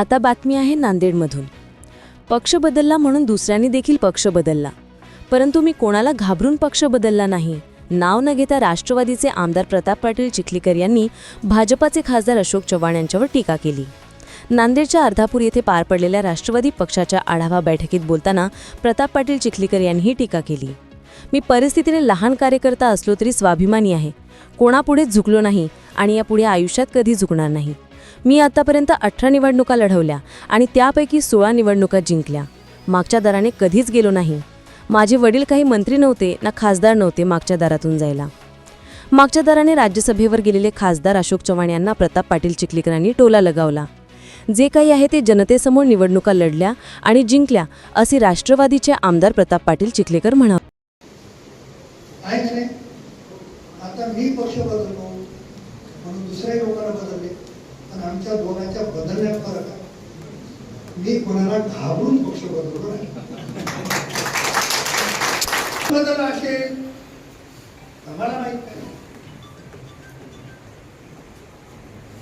आता बातमी आहे नांदेडमधून. पक्ष बदलला म्हणून दुसऱ्यांनी देखील पक्ष बदलला. परंतु मी कोणाला घाबरून पक्ष बदलला नाही नाव न घेता राष्ट्रवादीचे आमदार प्रताप पाटील चिखलीकर यांनी भाजपाचे खासदार अशोक चव्हाण यांच्यावर टीका केली. नांदेडच्या अर्धापूर येथे पार पडलेल्या राष्ट्रवादी पक्षाच्या आढावा बैठकीत बोलताना प्रताप पाटील चिखलीकर यांनी ही टीका केली. मी परिस्थितीने लहान कार्यकर्ता असलो तरी स्वाभिमानी आहे. कोणापुढेच झुकलो नाही आणि यापुढे आयुष्यात कधी झुकणार नाही. मी आतापर्यंत अठरा निवडणुका लढवल्या आणि त्यापैकी सोळा निवडणुका जिंकल्या. मागच्या दराने कधीच गेलो नाही. माझे वडील काही मंत्री नव्हते ना खासदार नव्हते मागच्या दारातून जायला. मागच्या दाराने राज्यसभेवर गेलेले खासदार अशोक चव्हाण यांना प्रताप पाटील चिखलीकरांनी टोला लगावला. जे काही आहे ते जनतेसमोर निवडणुका लढल्या आणि जिंकल्या असे राष्ट्रवादीचे आमदार प्रताप पाटील चिखलेकर म्हणा आता मी पक्ष बदललो म्हणून दुसऱ्या लोकांना आमच्या दोघांच्या बदलण्यात फरक आहे. मी कोणाला घाबरून पक्ष बदलतो नाही. बदल असेल आम्हाला माहीत नाही.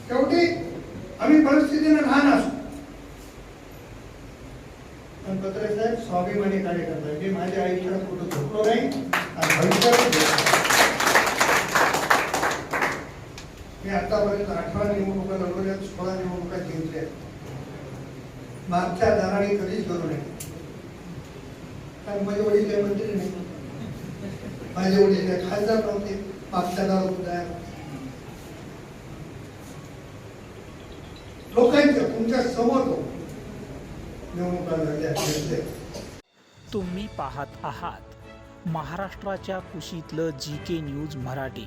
शेवटी आम्ही परिस्थितीने लहान असतो पण पत्रे साहेब स्वाभिमानी कार्यकर्ता मी माझ्या आयुष्यात कुठं झोपलो नाही आणि भविष्यात झोपलो नाही. मी आतापर्यंत अठरा निवडणुका लढवल्या सोळा निवडणुका जिंकल्या मागच्या दाराने कधीच करू नये कारण माझे वडील काही मंत्री नाही. माझे वडील काय खासदार नव्हते मागच्या दारात उद्या लोकांच्या तुमच्यासमोर निवडणुका लढल्या तुम्ही पाहत आहात महाराष्ट्राच्या कुशीतलं जी के न्यूज मराठी.